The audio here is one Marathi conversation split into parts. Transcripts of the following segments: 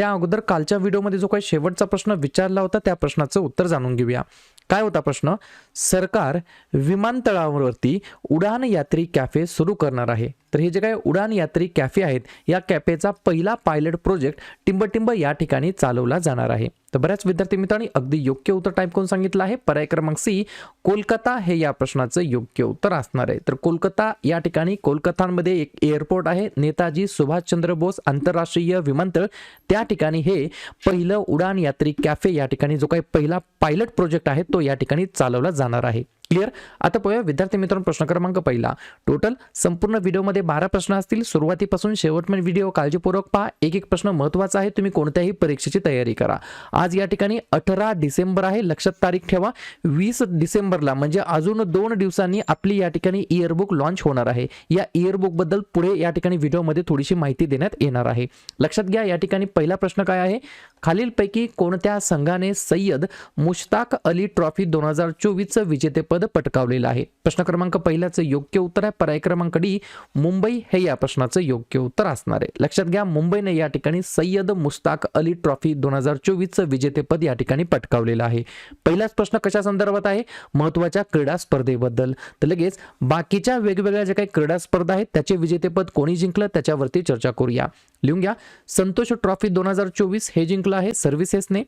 त्या अगोदर कालच्या व्हिडिओमध्ये जो काही शेवटचा प्रश्न विचारला होता त्या प्रश्नाचं उत्तर जाणून घेऊया. काय होता प्रश्न? सरकार विमानतळावरती उडान यात्री कॅफे सुरू करणार आहे. तर हे जे काही उडान यात्री कॅफे आहेत या कॅफेचा पहिला पायलट प्रोजेक्ट टिंबटिंब या ठिकाणी चालवला जाणार आहे. तर बऱ्याच विद्यार्थी मित्रांनी अगदी योग्य उत्तर टाईप करून सांगितलं आहे. पर्याय क्रमांक सी कोलकाता हे या प्रश्नाचं योग्य उत्तर असणार आहे. तर कोलकाता या ठिकाणी कोलकातामध्ये एक एअरपोर्ट आहे. नेताजी सुभाषचंद्र बोस आंतरराष्ट्रीय विमानतळ. त्या ठिकाणी हे पहिलं उडान यात्री कॅफे या ठिकाणी जो काही पहिला पायलट प्रोजेक्ट आहे तो या ठिकाणी चालवला जाणार आहे. क्लिअर आता पाहूया विद्यार्थी मित्रांनो प्रश्न क्रमांक पहिला. टोटल संपूर्ण व्हिडिओमध्ये बारा प्रश्न असतील. सुरुवातीपासून शेवटपर्यंत व्हिडिओ काळजीपूर्वक पहा. एक एक प्रश्न महत्त्वाचा आहे. तुम्ही कोणत्याही परीक्षेची तयारी करा. आज या ठिकाणी अठरा डिसेंबर आहे. लक्षात तारीख ठेवा. वीस डिसेंबरला म्हणजे अजून दोन दिवसांनी आपली या ठिकाणी इयरबुक लॉन्च होणार आहे. या इयरबुकबद्दल पुढे या ठिकाणी व्हिडिओमध्ये थोडीशी माहिती देण्यात येणार आहे. लक्षात घ्या या ठिकाणी पहिला प्रश्न काय आहे? खालीलपैकी कोणत्या संघाने सय्यद मुश्ताक अली ट्रॉफी दोन हजार चोवीसचं विजेतेपद पटकावलेलं आहे. प्रश्न क्रमांक पहिल्याचं योग्य उत्तर आहे. पर्याय क्रमांक डी मुंबई हे या प्रश्नाचं योग्य उत्तर असणार आहे. लक्षात घ्या मुंबईने या ठिकाणी सय्यद मुश्ताक अली ट्रॉफी दोन हजार चोवीसचं विजेतेपद या ठिकाणी पटकावलेलं आहे. पहिलाच प्रश्न कशा संदर्भात आहे? महत्त्वाच्या क्रीडा स्पर्धेबद्दल. तर लगेच बाकीच्या वेगवेगळ्या ज्या काही क्रीडा स्पर्धा आहेत त्याचे विजेतेपद कोणी जिंकलं त्याच्यावरती चर्चा करूया. लिहून घ्या संतोष ट्रॉफी दोन हजार चोवीस हे जिंकलं आहे सर्व्हिसेसने.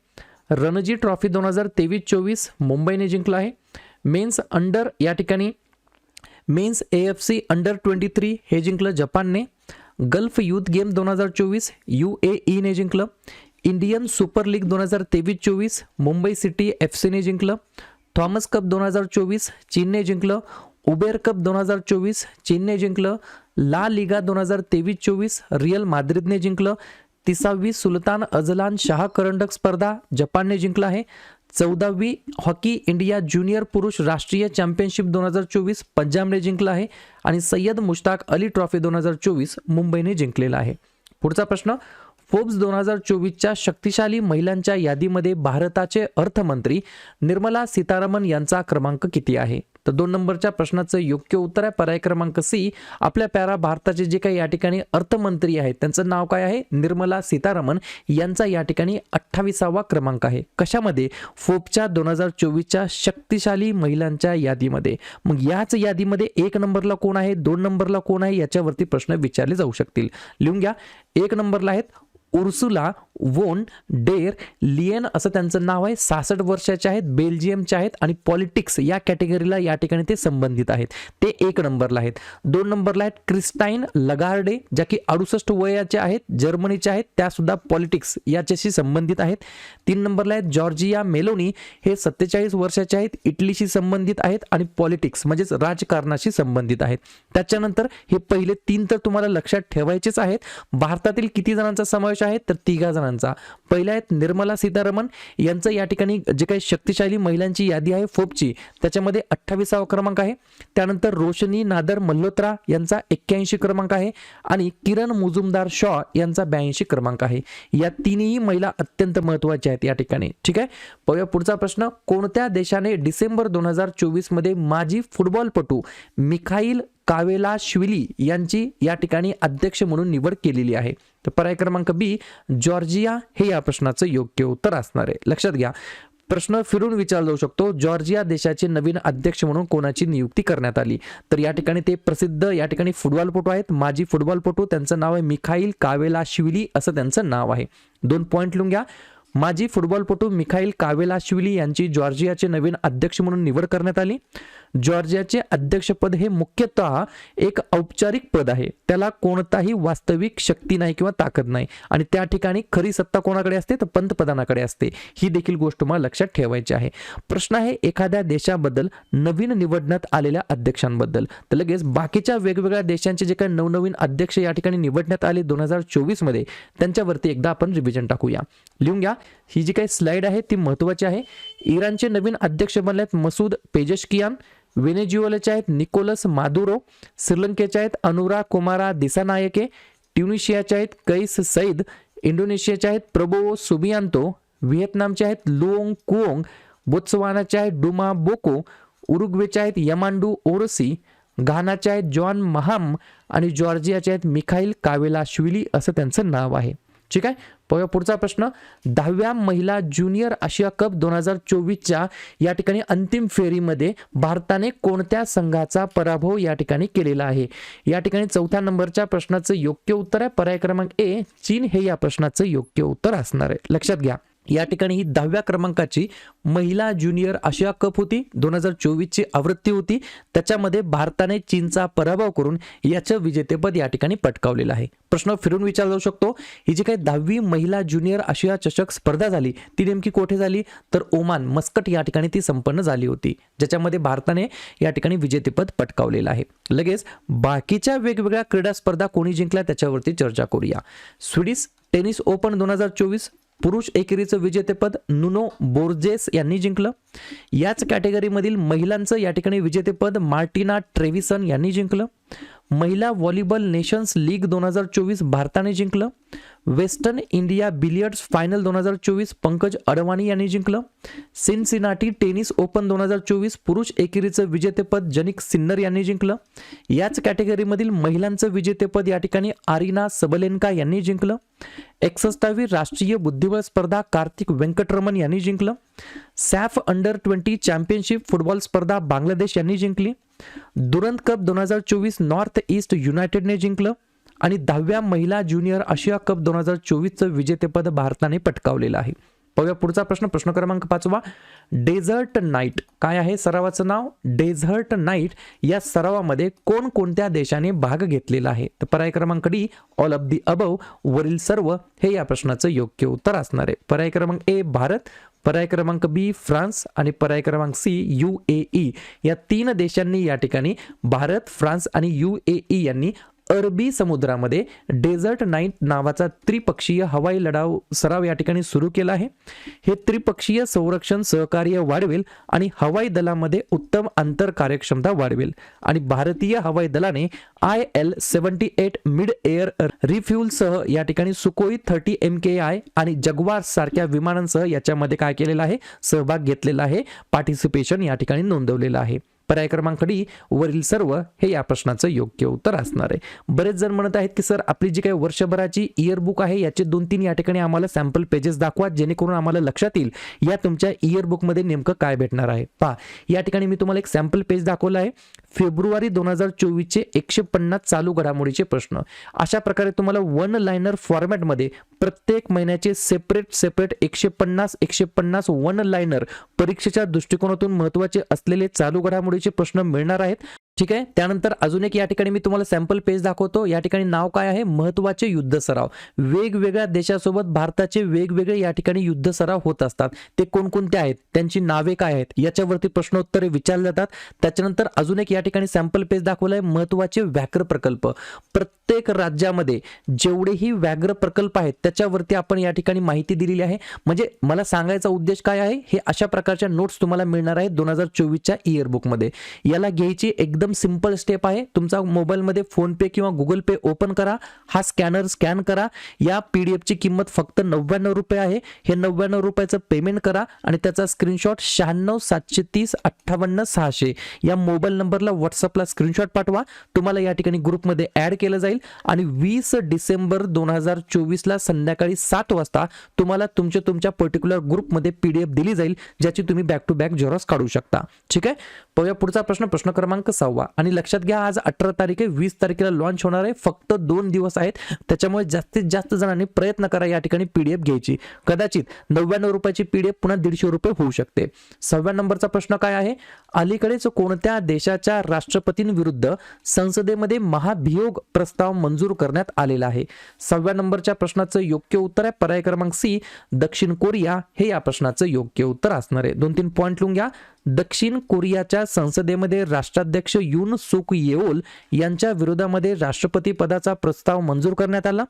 रणजी ट्रॉफी दोन हजार तेवीस चोवीस मुंबईने जिंकलं आहे. मेन्स अंडर या ठिकाणी men's A F C under twenty three हे जिंकलं जपानने गल्फ युथ गेम दोन हजार चोवीस यू ए ईने जिंकलं इंडियन सुपर लीग दोन हजार तेवीस चोवीस मुंबई सिटी एफ सीने जिंकलं थॉमस कप दोन हजार चोवीस चीनने जिंकलं उबेर कप दोन हजार चोवीस चीनने जिंकलं ला लिगा दोन हजार तेवीस चोवीस रिअल माद्रिदने जिंकलं तिसावी सुलतान अजलान शाह करंडक स्पर्धा जपानने जिंकला आहे चौदावी हॉकी इंडिया ज्युनियर पुरुष राष्ट्रीय चॅम्पियनशिप दोन हजार चोवीस पंजाबने जिंकला आहे आणि सय्यद मुश्ताक अली ट्रॉफी दोन हजार चोवीस मुंबईने जिंकलेला आहे. पुढचा प्रश्न फोर्ब्स दोन हजार चोवीसच्या शक्तिशाली महिलांच्या यादीमध्ये भारताचे अर्थमंत्री निर्मला सीतारामन यांचा क्रमांक किती आहे? तर दोन नंबरच्या प्रश्नाचं योग्य उत्तर आहे. पर्याय क्रमांक सी आपल्या प्यारा भारताचे जे काही या ठिकाणी अर्थमंत्री आहेत त्यांचं नाव काय आहे? निर्मला सीतारामन यांचा या ठिकाणी अठ्ठावीसावा क्रमांक आहे. कशामध्ये? फोपच्या दोन हजार चोवीसच्या शक्तिशाली महिलांच्या यादीमध्ये. मग याच यादीमध्ये एक नंबरला कोण आहे? दोन नंबरला कोण आहे? याच्यावरती प्रश्न विचारले जाऊ शकतील. लिहून घ्या. एक नंबरला आहेत उर्सुला वोन डेर लिएन असं त्यांचं नाव आहे. सहासष्ट वर्षाचे आहेत बेल्जियमचे आहेत आणि पॉलिटिक्स या कॅटेगरीला या ठिकाणी ते संबंधित आहेत. ते एक नंबरला आहेत. दोन नंबरला आहेत क्रिस्टाईन लगार्डे ज्या की अडुसष्ट वयाचे आहेत जर्मनीचे आहेत त्यासुद्धा पॉलिटिक्स याच्याशी संबंधित आहेत. तीन नंबरला आहेत जॉर्जिया मेलोनी हे सत्तेचाळीस वर्षाचे आहेत इटलीशी संबंधित आहेत आणि पॉलिटिक्स म्हणजेच राजकारणाशी संबंधित आहेत. त्याच्यानंतर हे पहिले तीन तर तुम्हाला लक्षात ठेवायचेच आहेत. भारतातील किती जणांचा समावेश आहे तर तिघा जणांचा. पहिल्या आहेत निर्मला सीतारामन यांचं या ठिकाणी जे काही शक्तिशाली महिलांची यादी आहे फोपची त्याच्यामध्ये अठ्ठावीसावा क्रमांक आहे. त्यानंतर रोशनी नादर मल्होत्रा यांचा एक्क्याऐंशी क्रमांक आहे आणि किरण मुजुमदार शॉ यांचा ब्याऐंशी क्रमांक आहे. या तिन्ही महिला अत्यंत महत्त्वाच्या आहेत या ठिकाणी. ठीक आहे? पाहूया पुढचा प्रश्न. कोणत्या देशाने डिसेंबर दोन हजार चोवीसमध्ये माजी फुटबॉलपटू मिखाईल कावेलाशिविली यांची या ठिकाणी अध्यक्ष म्हणून निवड केलेली आहे. तर पर्याय क्रमांक बी जॉर्जिया हे या प्रश्नाचं योग्य उत्तर असणार आहे. लक्षात घ्या प्रश्न फिरून विचारला जाऊ शकतो. जॉर्जिया देशाचे नवीन अध्यक्ष म्हणून कोणाची नियुक्ती करण्यात आली? तर या ठिकाणी ते प्रसिद्ध या ठिकाणी फुटबॉलपटू आहेत. माजी फुटबॉलपटू त्यांचं नाव आहे मिखाईल कावेलाशिवली असं त्यांचं नाव आहे. दोन पॉईंट लिहून घ्या. माजी फुटबॉलपटू मिखाईल कावेलाशिवली यांची जॉर्जियाचे नवीन अध्यक्ष म्हणून निवड करण्यात आली. जॉर्जियाचे अध्यक्षपद हे मुख्यतः एक औपचारिक पद आहे. त्याला कोणताही वास्तविक शक्ती नाही किंवा ताकद नाही. आणि त्या ठिकाणी खरी सत्ता कोणाकडे असते? तर पंतप्रधानाकडे असते. ही देखील गोष्ट तुम्हाला लक्षात ठेवायची आहे. प्रश्न आहे एखाद्या देशाबद्दल नवीन निवडण्यात आलेल्या अध्यक्षांबद्दल. तर लगेच बाकीच्या वेगवेगळ्या देशांचे जे काही नवनवीन अध्यक्ष या ठिकाणी निवडण्यात आले दोन हजार चोवीसमध्ये त्यांच्यावरती एकदा आपण रिव्हिजन टाकूया. लिहून घ्या. ही जी काही स्लाइड आहे ती महत्त्वाची आहे. इराणचे नवीन अध्यक्ष बनले आहेत मसूद पेजशकियान. व्हेनेज्युएलाचे आहेत निकोलस मादुरो श्रीलंकेचे आहेत अनुरा कुमारा दिसानायके ट्युनिशियाचे आहेत कैस सईद इंडोनेशियाचे आहेत प्रबो सुबियांतो व्हिएतनामचे आहेत लुओंग कुओंग बोत्सवानाचे आहेत डुमा बोको उरुग्वेचे आहेत यमांडू ओरसी घानाचे आहेत जॉन महाम आणि जॉर्जियाचे आहेत मिखाईल कावेलाश्विली असं त्यांचं नाव आहे. ठीक आहे? पाहूया पुढचा प्रश्न. दहाव्या महिला ज्युनियर आशिया कप दोन हजार चोवीसच्या या ठिकाणी अंतिम फेरीमध्ये भारताने कोणत्या संघाचा पराभव या ठिकाणी केलेला आहे? या ठिकाणी चौथ्या नंबरच्या प्रश्नाचं योग्य उत्तर आहे. पर्याय क्रमांक ए चीन हे या प्रश्नाचं योग्य उत्तर असणार आहे. लक्षात घ्या. या ठिकाणी ही दहाव्या क्रमांकाची महिला ज्युनियर आशिया कप होती दोन हजार चोवीसची आवृत्ती होती. त्याच्यामध्ये भारताने चीनचा पराभव करून याचं विजेतेपद या ठिकाणी पटकावलेलं आहे. प्रश्न फिरून विचारला जाऊ शकतो ही जी काही दहावी महिला ज्युनियर आशिया चषक स्पर्धा झाली ती नेमकी कोठे झाली? तर ओमान मस्कट या ठिकाणी ती संपन्न झाली होती ज्याच्यामध्ये भारताने या ठिकाणी विजेतेपद पटकावलेलं आहे. लगेच बाकीच्या वेगवेगळ्या क्रीडा स्पर्धा कोणी जिंकल्या त्याच्यावरती चर्चा करूया. स्वीडिश टेनिस ओपन दोन हजार चोवीस पुरुष एकेरीचं विजेतेपद नुनो बोर्जेस यांनी जिंकलं. याच कॅटेगरीमधील महिलांचं या ठिकाणी विजेतेपद मार्टिना ट्रेव्हिसन यांनी जिंकलं. महिला व्हॉलीबॉल नेशन्स लीग दोन हजार चोवीस भारताने जिंकलं. वेस्टर्न इंडिया बिलियर्ड्स फायनल दोन हजार चोवीस पंकज अडवाणी यांनी जिंकलं. सिनसिनाटी टेनिस ओपन दोन हजार चोवीस पुरुष एकेरीचं विजेतेपद जनिक सिन्नर यांनी जिंकलं. याच कॅटेगरीमधील महिलांचं विजेतेपद या ठिकाणी आरिना सबलेनका यांनी जिंकलं. एकसष्टावी राष्ट्रीय बुद्धिबळ स्पर्धा कार्तिक व्यंकटरमण यांनी जिंकलं. SAFF under twenty championship football स्पर्धा बांगलादेश यांनी जिंकली. दुरंत कप दोन हजार चोवीस नॉर्थ ईस्ट युनायटेडने जिंकलं आणि दहाव्या महिला ज्युनियर आशिया कप दोन हजार चोवीसचं विजेतेपद भारताने पटकावलेलं आहे. पाहूया पुढचा प्रश्न. प्रश्न क्रमांक पाचवा. Desert night. काय आहे? सरावाचं नाव? डेझर्ट नाईट या सरावामध्ये कोणकोणत्या देशाने भाग घेतलेला आहे? तर पर्याय क्रमांक D all of the above. वरील सर्व हे या प्रश्नाचं योग्य उत्तर असणार आहे. पर्याय क्रमांक ए भारत. पर्याय क्रमांक बी फ्रान्स आणि पर्याय क्रमांक सी यू ए ई. या तीन देशांनी या ठिकाणी भारत फ्रान्स आणि यू ए ई यांनी अरबी समुद्रामध्ये डेझर्ट नाईट नावाचा त्रिपक्षीय हवाई लढाव सराव या ठिकाणी सुरू केला आहे. हे त्रिपक्षीय संरक्षण सहकार्य वाढवेल आणि हवाई दलामध्ये उत्तम अंतर कार्यक्षमता वाढवेल. आणि भारतीय हवाई दलाने I L seventy eight mid air रिफ्युलसह या ठिकाणी Sukhoi thirty M K I आणि जगवार सारख्या विमानांसह याच्यामध्ये काय केलेलं आहे? सहभाग घेतलेला आहे. पार्टिसिपेशन या ठिकाणी नोंदवलेलं आहे. पर्याय क्रमांक डी वरील सर्व हे या प्रश्नाचं योग्य उत्तर असणार आहे. बरेच जण म्हणत आहेत की सर आपली जी काही वर्षभराची इयरबुक आहे याचे दोन तीन या ठिकाणी आम्हाला सॅम्पल पेजेस दाखवा जेणेकरून आम्हाला लक्षात येईल या तुमच्या इयरबुकमध्ये नेमकं काय भेटणार आहे. पहा या ठिकाणी मी तुम्हाला एक सॅम्पल पेज दाखवलं आहे. फेब्रुवारी दोन हजार चोवीसचे एकशे पन्नास चालू घडामोडीचे प्रश्न. अशा प्रकारे तुम्हाला वन लायनर फॉर्मॅटमध्ये प्रत्येक महिन्याचे सेपरेट सेपरेट एकशे पन्नास एकशे पन्नास वन लायनर परीक्षेच्या दृष्टिकोनातून महत्त्वाचे असलेले चालू घडामोडी घडामोडीचे प्रश्न मिळणार आहेत. ठीक आहे? त्यानंतर अजून एक या ठिकाणी मी तुम्हाला सॅम्पल पेज दाखवतो. या ठिकाणी नाव काय आहे? महत्त्वाचे युद्ध सराव. वेगवेगळ्या देशासोबत भारताचे वेगवेगळे या ठिकाणी युद्ध सराव होत असतात. ते कोणकोणते आहेत? त्यांची नावे काय आहेत? याच्यावरती प्रश्नोत्तरे विचारले जातात. त्याच्यानंतर अजून एक या ठिकाणी सॅम्पल पेज दाखवलं आहे महत्त्वाचे व्याघ्र प्रकल्प. प्रत्येक राज्यामध्ये जेवढेही व्याघ्र प्रकल्प आहेत त्याच्यावरती आपण या ठिकाणी माहिती दिलेली आहे. म्हणजे मला सांगायचा उद्देश काय आहे? हे अशा प्रकारच्या नोट्स तुम्हाला मिळणार आहेत दोन हजार चोवीसच्या इयरबुकमध्ये याला घ्यायची एकदम सिंपल स्टेप आहे. तुमचा मोबाईलमध्ये फोनपे किंवा गुगल पे ओपन करा. हा स्कॅनर स्कॅन करा. या पी डी एफची किंमत फक्त नव्याण्णव रुपये आहे. हे नव्याण्णव रुपयाचं पेमेंट करा आणि त्याचा स्क्रीनशॉट शहाण्णव सातशे तीस अठ्ठावन्न सहाशे. या मोबाईल नंबरला व्हॉट्सअपला स्क्रीनशॉट पाठवा. तुम्हाला या ठिकाणी ग्रुपमध्ये ॲड केलं जाईल. आणि वीस डिसेंबर दोन हजार चोवीसला संध्याकाळी सात वाजता तुम्हाला तुमच्या तुमच्या पर्टिक्युलर ग्रुपमध्ये पी डी एफ दिली जाईल ज्याची तुम्ही बॅक टू बॅक झेरॉक्स काढू शकता. ठीक आहे? पाहूया पुढचा प्रश्न. प्रश्न क्रमांक सहावा आणि लक्षात घ्या आज अठरा तारीख आहे वीस तारखेला लॉन्च होणार आहे फक्त दोन दिवस आहेत. त्याच्यामुळे जास्तीत जास्त जणांनी प्रयत्न करा या ठिकाणी पीडीएफ घ्यायची. कदाचित नव्याण्णव रुपयाची पीडीएफ पुन्हा दीडशे रुपये होऊ शकते. सहाव्या नंबरचा प्रश्न काय आहे? अलीकडेच कोणत्या देशाच्या राष्ट्रपतींविरुद्ध संसदेमध्ये महाभियोग प्रस्ताव मंजूर करण्यात आलेला आहे? सहाव्या नंबरच्या प्रश्नाचं योग्य उत्तर आहे पर्याय क्रमांक सी दक्षिण कोरिया. हे या प्रश्नाचं योग्य उत्तर असणार आहे. दोन तीन पॉईंट लिहून घ्या. दक्षिण कोरियाच्या संसदेमध्ये राष्ट्राध्यक्ष युन सुक येओल यांच्या विरोधामध्ये राष्ट्रपती पदाचा प्रस्ताव मंजूर करण्यात आला.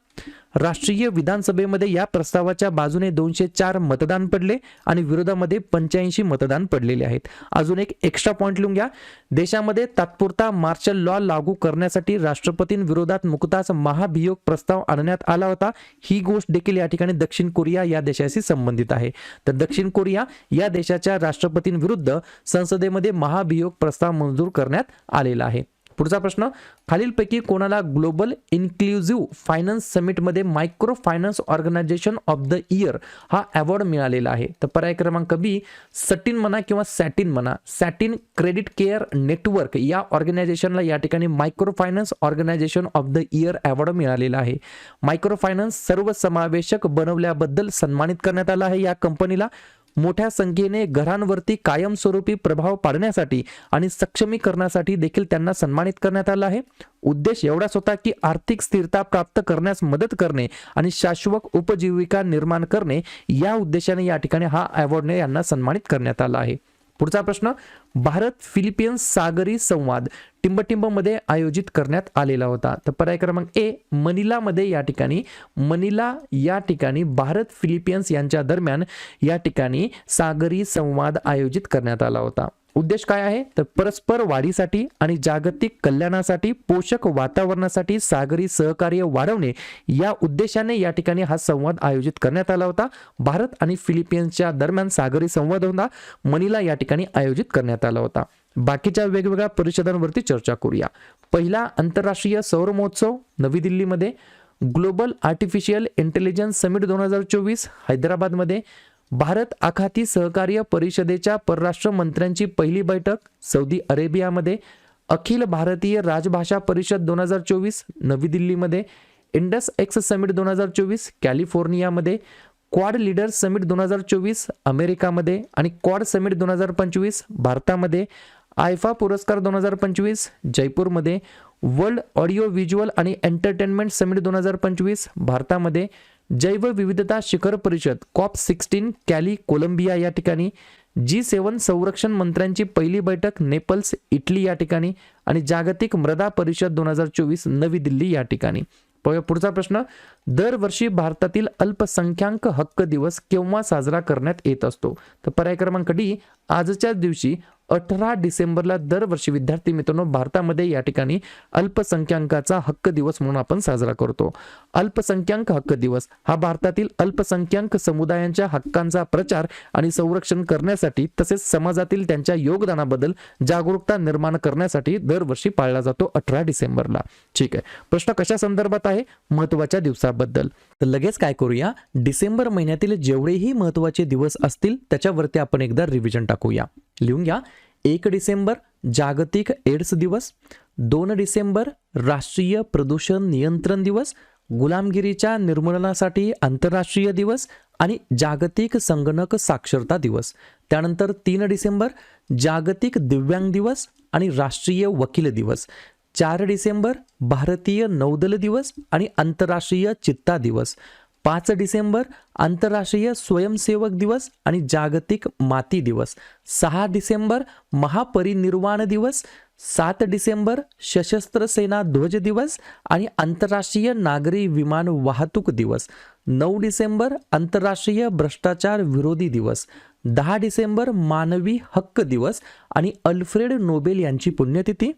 राष्ट्रीय विधानसभेमध्ये या प्रस्तावाच्या बाजूने दोनशे चार मतदान पडले आणि विरोधामध्ये पंच्याऐंशी मतदान पडलेले आहेत. अजून एक एक्स्ट्रा पॉईंट लिहून घ्या. देशामध्ये तात्पुरता मार्शल लॉ लागू करण्यासाठी राष्ट्रपतींविरोधात नुकताच महाभियोग प्रस्ताव आणण्यात आला होता. ही गोष्ट देखील या ठिकाणी दक्षिण कोरिया या देशाशी संबंधित आहे. तर दक्षिण कोरिया या देशाच्या राष्ट्रपतींविरुद्ध संसदेमध्ये महाभियोग प्रस्ताव मंजूर करण्यात आलेला आहे. पुढचा प्रश्न खालीलपैकी कोणाला global inclusive finance समिटमध्ये micro finance organisation of the year हा अवॉर्ड मिळालेला आहे? तर पर्याय क्रमांक बी सटिन म्हणा किंवा सॅटिन म्हणा. सॅटिन क्रेडिट केअर नेटवर्क या ऑर्गनायझेशनला या ठिकाणी micro finance organisation of the year award मिळालेला आहे. मायक्रो फायनान्स सर्वसमावेशक बनवल्याबद्दल सन्मानित करण्यात आला आहे या कंपनीला मोठ्या संख्येने घरांवरती कायमस्वरूपी प्रभाव पाडण्यासाठी आणि सक्षमीकरणासाठी देखील त्यांना सन्मानित करण्यात आलं आहे. उद्देश एवढाच होता की आर्थिक स्थिरता प्राप्त करण्यास मदत करणे आणि शाश्वत उपजीविका निर्माण करणे या उद्देशाने या ठिकाणी हा अवॉर्डने यांना सन्मानित करण्यात आला आहे. पुढचा प्रश्न भारत फिलिपियन्स सागरी संवाद टिंबटिंबमध्ये आयोजित करण्यात आलेला होता. तर पर्याय क्रमांक ए मनिलामध्ये या ठिकाणी मनिला या ठिकाणी भारत फिलिपियन्स यांच्या दरम्यान या ठिकाणी सागरी संवाद आयोजित करण्यात आला होता. उद्देश काय आहे? तर परस्पर वाढीसाठी आणि जागतिक कल्याणासाठी पोषक वातावरणासाठी सागरी सहकार्य वाढवणे या उद्देशाने या ठिकाणी हा संवाद आयोजित करण्यात आला होता. भारत आणि फिलिपिन्सच्या दरम्यान सागरी संवाद होता. मनीला या ठिकाणी आयोजित करण्यात आला होता. बाकीच्या वेगवेगळ्या परिषदांवरती चर्चा करूया. पहिला आंतरराष्ट्रीय सौर महोत्सव नवी दिल्लीमध्ये ग्लोबल आर्टिफिशियल इंटेलिजन्स समिट दोन हजार चोवीस हैदराबादमध्ये भारत आखाती सहकार्य परिषदेच्या परराष्ट्र मंत्र्यांची पहिली बैठक सौदी अरेबियामध्ये अखिल भारतीय राजभाषा परिषद दोन हजार चोवीस नवी दिल्लीमध्ये इंडस एक्स समिट दोन हजार चोवीस कॅलिफोर्नियामध्ये क्वाड लीडर्स समिट दोन हजार चोवीस अमेरिकामध्ये आणि क्वाड समिट दोन हजार पंचवीस भारतामध्ये आयफा पुरस्कार दोन हजार पंचवीस जयपूरमध्ये वर्ल्ड ऑडिओ व्हिज्युअल आणि एंटरटेनमेंट समिट दोन हजार पंचवीस भारतामध्ये जैवविविधता शिखर परिषद कॉप सिक्स्टीन कॅली कोलंबिया या ठिकाणी. जी सेवन संरक्षण मंत्र्यांची पहिली बैठक नेपल्स इटली या ठिकाणी. आणि जागतिक मृदा परिषद दोन हजार चोवीस नवी दिल्ली या ठिकाणी. पुढचा प्रश्न. दरवर्षी भारतातील अल्पसंख्याक हक्क दिवस केव्हा साजरा करण्यात येत असतो? तर पर्याय क्रमांक डी आजच्याच दिवशी अठरा डिसेंबरला दरवर्षी विद्यार्थी मित्रांनो भारतामध्ये या ठिकाणी अल्पसंख्याकाचा हक्क दिवस म्हणून आपण साजरा करतो. अल्पसंख्याक हक्क दिवस हा भारतातील अल्पसंख्याक समुदायांच्या हक्कांचा प्रचार आणि संरक्षण करण्यासाठी तसेच समाजातील त्यांच्या योगदानाबद्दल जागरूकता निर्माण करण्यासाठी दरवर्षी पाळला जातो अठरा डिसेंबरला. ठीक आहे. प्रश्न कशा संदर्भात आहे? महत्त्वाच्या दिवसाबद्दल. तर लगेच काय करूया? डिसेंबर महिन्यातील जेवढेही महत्त्वाचे दिवस असतील त्याच्यावरती आपण एकदा रिव्हिजन टाकूया. लिहून घ्या. एक डिसेंबर जागतिक एड्स दिवस दोन डिसेंबर राष्ट्रीय प्रदूषण नियंत्रण दिवस गुलामगिरीच्या निर्मूलनासाठी आंतरराष्ट्रीय दिवस आणि जागतिक संगणक साक्षरता दिवस. त्यानंतर तीन डिसेंबर जागतिक दिव्यांग दिवस आणि राष्ट्रीय वकील दिवस. चार डिसेंबर भारतीय नौदल दिवस आणि आंतरराष्ट्रीय चित्ता दिवस. पाच डिसेंबर आंतरराष्ट्रीय स्वयंसेवक दिवस आणि जागतिक माती दिवस. सहा डिसेंबर महापरिनिर्वाण दिवस. सात डिसेंबर सशस्त्र सेना ध्वज दिवस आणि आंतरराष्ट्रीय नागरी विमान वाहतूक दिवस. नऊ डिसेंबर आंतरराष्ट्रीय भ्रष्टाचार विरोधी दिवस. दहा डिसेंबर मानवी हक्क दिवस आणि अल्फ्रेड नोबेल यांची पुण्यतिथी.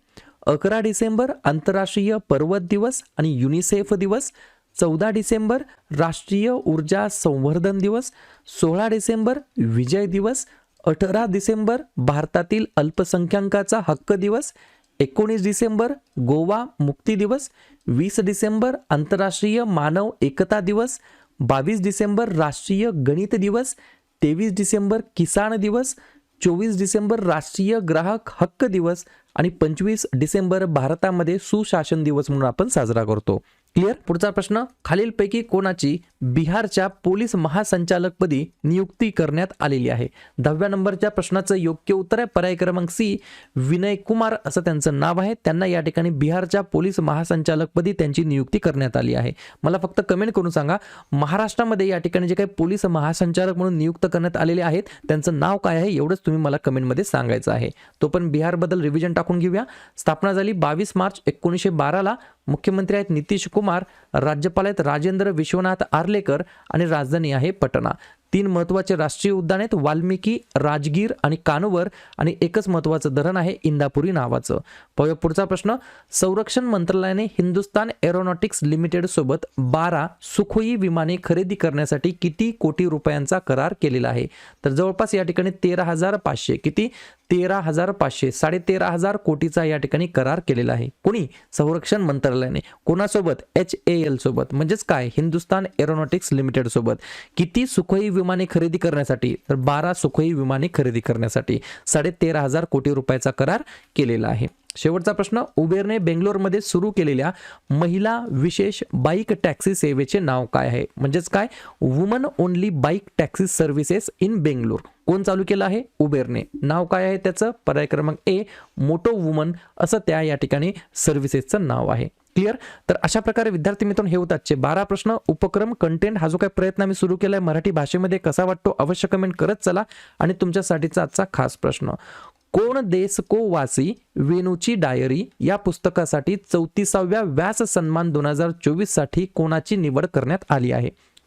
अकरा डिसेंबर आंतरराष्ट्रीय पर्वत दिवस आणि युनिसेफ दिवस. चौदा डिसेंबर राष्ट्रीय ऊर्जा संवर्धन दिवस सोळा डिसेंबर विजय दिवस अठरा डिसेंबर भारतातील अल्पसंख्याकाचा हक्क दिवस एकोणीस डिसेंबर गोवा मुक्ती दिवस वीस डिसेंबर आंतरराष्ट्रीय मानव एकता दिवस बावीस डिसेंबर राष्ट्रीय गणित दिवस तेवीस डिसेंबर किसान दिवस चोवीस डिसेंबर राष्ट्रीय ग्राहक हक्क दिवस आणि पंचवीस डिसेंबर भारतामध्ये सुशासन दिवस म्हणून आपण साजरा करतो. क्लिअर? पुढचा प्रश्न खालीलपैकी कोणाची बिहारच्या पोलीस महासंचालकपदी नियुक्ती करण्यात आलेली आहे. दहाव्या नंबरच्या प्रश्नाचं योग्य उत्तर आहे. पर्याय क्रमांक सी विनय कुमार असं त्यांचं नाव आहे. त्यांना या ठिकाणी बिहारच्या पोलीस महासंचालकपदी त्यांची नियुक्ती करण्यात आली आहे. मला फक्त कमेंट करून सांगा महाराष्ट्रामध्ये या ठिकाणी जे काही पोलीस महासंचालक म्हणून नियुक्त करण्यात आलेले आहेत त्यांचं नाव काय आहे एवढंच तुम्ही मला कमेंटमध्ये सांगायचं आहे. तो पण बिहारबद्दल रिव्हिजन टाकून घेऊया. स्थापना झाली बावीस मार्च एकोणीसशे बाराला. मुख्यमंत्री आहेत नितीश कुमार राज्यपाल आहेत राजेंद्र विश्वनाथ आर्ले आर्लेकर आणि राजधानी आहे पटना. तीन महत्त्वाचे राष्ट्रीय उद्यान आहेत. वाल्मिकी राजगीर आणि कानवर आणि एकच महत्त्वाचं धरण आहे इंदापुरी नावाचं. पाहूया पुढचा प्रश्न. संरक्षण मंत्रालयाने हिंदुस्तान एरोनॉटिक्स लिमिटेड सोबत बारा सुखोई विमाने खरेदी करण्यासाठी किती कोटी रुपयांचा करार केलेला आहे? तर जवळपास या ठिकाणी तेरा हजार पाचशे. किती? तेरा हजार पाचशे. साडेतेरा हजार कोटीचा या ठिकाणी करार केलेला आहे. कोणी? संरक्षण मंत्रालयाने. कोणासोबत? एच ए एल सोबत. म्हणजेच काय? हिंदुस्तान एरोनॉटिक्स लिमिटेड सोबत. किती सुखोई विमाने खरेदी करण्यासाठी तर बारा सुखोई विमाने खरेदी करण्यासाठी साडेतेरा हजार कोटी रुपयाचा करार केलेला आहे. शेवटचा प्रश्न उबेरने बेंगलोरमध्ये सुरू केलेल्या महिला विशेष बाईक टॅक्सी सेवेचे नाव काय आहे? म्हणजेच काय? Woman only bike taxi services in Bangalore. कोण चालू केलं आहे? उबेरने. नाव काय आहे त्याचं? पर्याय क्रमांक ए मोटो वुमन असं त्या या ठिकाणी सर्व्हिसेसचं नाव आहे. क्लिअर तर अशा प्रकारे विद्यार्थी मित्रांनो हे होतात आजचे बारा प्रश्न. उपक्रम कंटेंट हा जो काही प्रयत्न आम्ही सुरू केलाय मराठी भाषेमध्ये कसा वाटतो? अवश्य कमेंट करत चला. आणि तुमच्यासाठीचा आजचा खास प्रश्न. कोण देश को वासी वेणूची डायरी या पुस्तकासाठी चौतीसाव्या व्यास सन्मान दोन हजार चोवीससाठी कोणाची निवड करण्यात आली आहे?